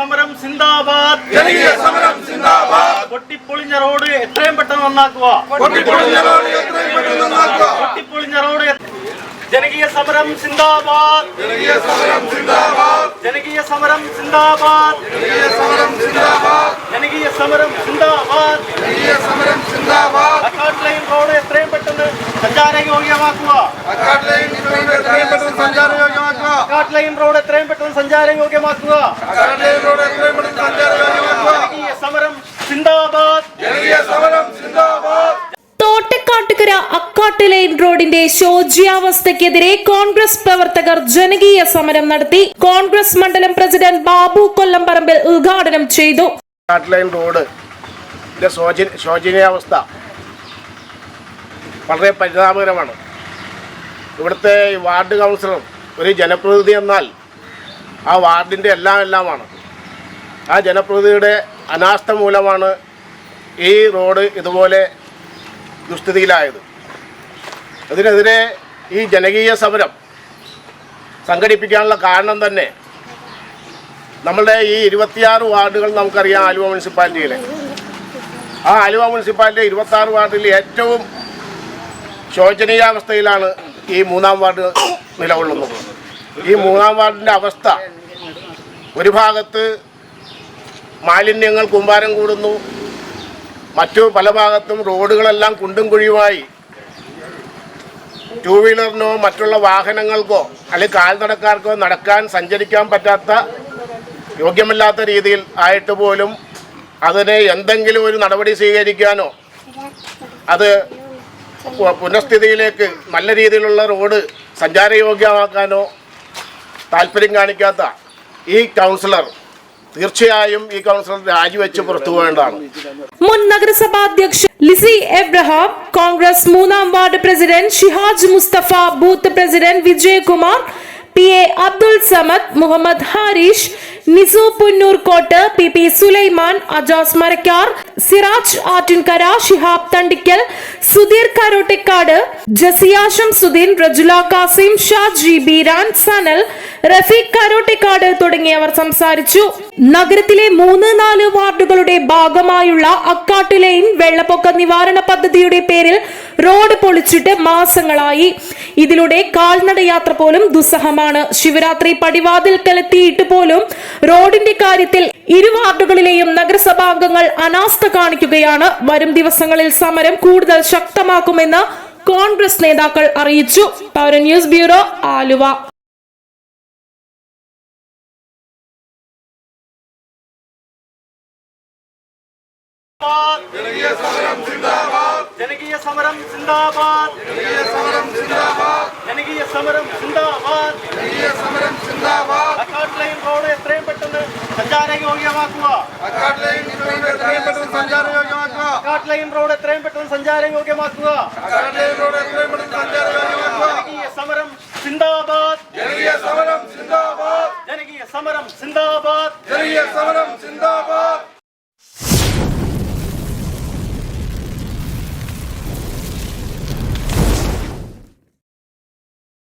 സമരം സിന്ദാബാദ്. ജനകീയ സമരം സിന്ദാബാദ്. പൊട്ടിപ്പൊളിഞ്ഞ റോഡ് എത്രയും പെട്ടെന്ന് നന്നാക്കുക. പൊട്ടിപ്പൊളിഞ്ഞ റോഡ് എത്രയും പെട്ടെന്ന് നന്നാക്കുക. പൊട്ടിപ്പൊളിഞ്ഞ റോഡ് ജനകീയ സമരം സിന്ദാബാദ്. ജനകീയ സമരം സിന്ദാബാദ്. ജനകീയ സമരം സിന്ദാബാദ്. ജനകീയ സമരം സിന്ദാബാദ്. ജനകീയ സമരം സിന്ദാബാദ്. ജനകീയ സമരം സിന്ദാബാദ്. റോഡ് എത്രയും പെട്ടെന്ന് സഞ്ചാരയോഗ്യമാക്കുക അക്കാട്ട് ലൈൻ എത്രയും പെട്ടെന്ന് അക്കാട്ട് ലൈൻ റോഡ് എത്രയും പെട്ടെന്ന് സഞ്ചാര യോഗ്യമാക്കുക. സമരം സിന്ദാബാദ് തോട്ടക്കാട്ടുകര അക്കാട്ട് ലൈൻ റോഡിന്റെ ശോച്യാവസ്ഥയ്ക്കെതിരെ കോൺഗ്രസ് പ്രവർത്തകർ ജനകീയ സമരം നടത്തി. കോൺഗ്രസ് മണ്ഡലം പ്രസിഡന്റ് ബാബു കൊല്ലംപറമ്പിൽ ഉദ്ഘാടനം ചെയ്തു. ലൈൻ റോഡ് ശോചനീയാവസ്ഥ വളരെ പരിതാപകരമാണ്. ഇവിടുത്തെ വാർഡ് കൗൺസിലർ ഒരു ജനപ്രതിനിധി എന്നാൽ ആ വാർഡിന്റെ എല്ലാം എല്ലാമാണ്. ആ ജനപ്രതിനിധിയുടെ അനാസ്ഥ മൂലമാണ് ഈ റോഡ് ഇതുപോലെ ദുസ്ഥിതിയിലായത്. അതിനെതിരെ ഈ ജനകീയ സമരം സംഘടിപ്പിക്കാനുള്ള കാരണം തന്നെ നമ്മളുടെ ഈ ഇരുപത്തിയാറ് വാർഡുകൾ നമുക്കറിയാം ആലുവ മുനിസിപ്പാലിറ്റിയിലെ. ആ ആലുവ മുനിസിപ്പാലിറ്റി ഇരുപത്താറ് വാർഡിൽ ഏറ്റവും ശോചനീയാവസ്ഥയിലാണ് ഈ മൂന്നാം വാർഡ് നിലകൊള്ളുന്നത്. ഈ മൂന്നാം വാർഡിന്റെ അവസ്ഥ. ഒരു ഭാഗത്ത് മാലിന്യങ്ങൾ കുമ്പാരം കൂടുന്നു. മറ്റു പല ഭാഗത്തും റോഡുകളെല്ലാം കുണ്ടും കുഴിയുമായി. ടു വീലറിനോ മറ്റുള്ള വാഹനങ്ങൾക്കോ അല്ലെങ്കിൽ കാൽനടക്കാർക്കോ നടക്കാൻ സഞ്ചരിക്കാൻ പറ്റാത്ത യോഗ്യമല്ലാത്ത രീതിയിൽ ആയിട്ട് പോലും അതിനെ എന്തെങ്കിലും ഒരു നടപടി സ്വീകരിക്കാനോ അത് പുനഃസ്ഥിതിയിലേക്ക് നല്ല രീതിയിലുള്ള റോഡ് സഞ്ചാരയോഗ്യമാക്കാനോ താല്പര്യം കാണിക്കാത്ത ഈ കൗൺസിലർ തീർച്ചയായും ഈ കൗൺസിലർ രാജിവെച്ച് പുറത്തു പോകേണ്ടതാണ്. മുൻ നഗരസഭാ അധ്യക്ഷ ലിസി എബ്രഹാം കോൺഗ്രസ് മൂന്നാം ward president Shihaj Musthafa booth president Vijayakumar P A Abdul Samad Muhammad Harish Nisu Punnoor Kottu P P Sulaiman Ajas Marakkar Siraj Attinkara Shihab Thandikkal Sudheer Karottikkad Jasiyasham Sudheen Rajula Kasim Shaji Beeran Sanal Rafeeq Karottikkad തുടങ്ങിയവർ സംസാരിച്ചു. നഗരത്തിലെ മൂന്ന് നാല് വാർഡുകളുടെ ഭാഗമായുള്ള അക്കാട്ട് വെള്ളപ്പൊക്ക നിവാരണ പദ്ധതിയുടെ പേരിൽ റോഡ് പൊളിച്ചിട്ട് മാസങ്ങളായി. ഇതിലൂടെ കാൽനടയാത്ര പോലും ദുസ്സഹമാണ്. ശിവരാത്രി പടിവാതിൽക്കലെത്തിയിട്ട് പോലും റോഡിന്റെ കാര്യത്തിൽ ഇരു വാർഡുകളിലെയും നഗരസഭാംഗങ്ങൾ അനാസ്ഥ കാണിക്കുകയാണ്. വരും ദിവസങ്ങളിൽ സമരം കൂടുതൽ ശക്തമാക്കുമെന്ന് കോൺഗ്രസ് നേതാക്കൾ അറിയിച്ചു. Paura news bureau Aluva. സമരം സിന്ദാബാദ് ജനകീയ സമരം സിന്ദാബാദ് ജനകീയ സമരം സിന്ദാബാദ് ജനകീയ സമരം സിന്ദാബാദ് ജനകീയ സമരം സിന്ദാബാദ് അക്കാട്ട് ലൈൻ റോഡ് എത്രയും പെട്ടെന്ന് സഞ്ചാരയോഗ്യമാക്കുക അക്കാട്ട് ലൈൻ എത്രയും പെട്ടെന്ന് സഞ്ചാരയോഗ്യമാക്കുക അക്കാട്ട് ലൈൻ റോഡ് എത്രയും പെട്ടെന്ന് സഞ്ചാരയോഗ്യമാക്കുക അക്കാട്ട് ലൈൻ റോഡ് എത്രയും പെട്ടെന്ന് സഞ്ചാരയോഗ്യമാക്കുക ജനകീയ സമരം സിന്ദാബാദ് ജനകീയ സമരം സിന്ദാബാദ് ജനകീയ സമരം സിന്ദാബാദ് ജനകീയ സമരം സിന്ദാബാദ്